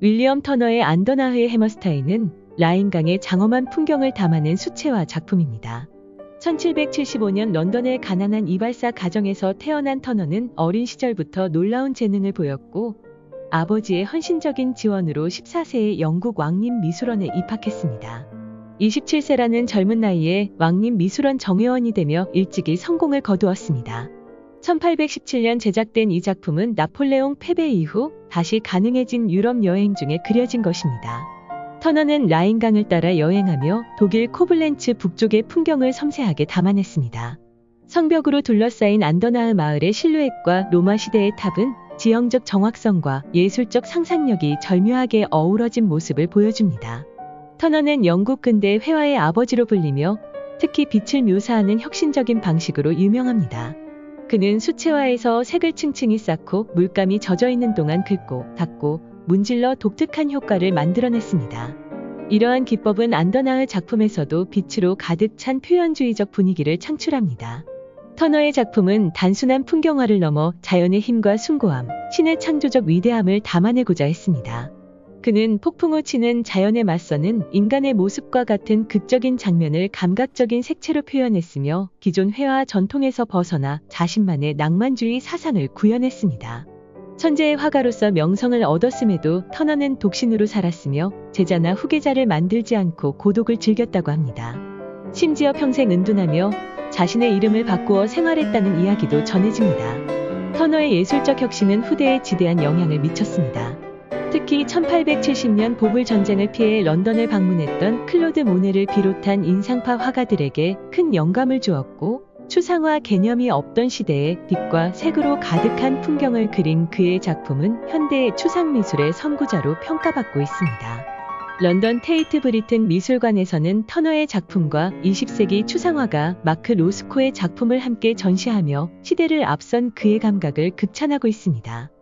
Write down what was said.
윌리엄 터너의 안더나흐의 해머스타인은 라인강의 장엄한 풍경을 담아낸 수채화 작품입니다. 1775년 런던의 가난한 이발사 가정에서 태어난 터너는 어린 시절부터 놀라운 재능을 보였고 아버지의 헌신적인 지원으로 14세에 영국 왕립 미술원에 입학했습니다. 27세라는 젊은 나이에 왕립 미술원 정회원이 되며 일찍이 성공을 거두었습니다. 1817년 제작된 이 작품은 나폴레옹 패배 이후 다시 가능해진 유럽 여행 중에 그려진 것입니다. 터너는 라인강을 따라 여행하며 독일 코블렌츠 북쪽의 풍경을 섬세하게 담아냈습니다. 성벽으로 둘러싸인 안더나흐 마을의 실루엣과 로마 시대의 탑은 지형적 정확성과 예술적 상상력이 절묘하게 어우러진 모습을 보여줍니다. 터너는 영국 근대 회화의 아버지로 불리며 특히 빛을 묘사하는 혁신적인 방식으로 유명합니다. 그는 수채화에서 색을 층층이 쌓고 물감이 젖어 있는 동안 긁고 닦고 문질러 독특한 효과를 만들어냈습니다. 이러한 기법은 안더나흐 작품에서도 빛으로 가득 찬 표현주의적 분위기를 창출합니다. 터너의 작품은 단순한 풍경화를 넘어 자연의 힘과 숭고함, 신의 창조적 위대함을 담아내고자 했습니다. 그는 폭풍우 치는 자연에 맞서는 인간의 모습과 같은 극적인 장면을 감각적인 색채로 표현했으며 기존 회화 전통에서 벗어나 자신만의 낭만주의 사상을 구현했습니다. 천재의 화가로서 명성을 얻었음에도 터너는 독신으로 살았으며 제자나 후계자를 만들지 않고 고독을 즐겼다고 합니다. 심지어 평생 은둔하며 자신의 이름을 바꾸어 생활했다는 이야기도 전해집니다. 터너의 예술적 혁신은 후대에 지대한 영향을 미쳤습니다. 특히 1870년 보불 전쟁을 피해 런던을 방문했던 클로드 모네를 비롯한 인상파 화가들에게 큰 영감을 주었고 추상화 개념이 없던 시대에 빛과 색으로 가득한 풍경을 그린 그의 작품은 현대의 추상 미술의 선구자로 평가받고 있습니다. 런던 테이트 브리튼 미술관에서는 터너의 작품과 20세기 추상화가 마크 로스코의 작품을 함께 전시하며 시대를 앞선 그의 감각을 극찬하고 있습니다.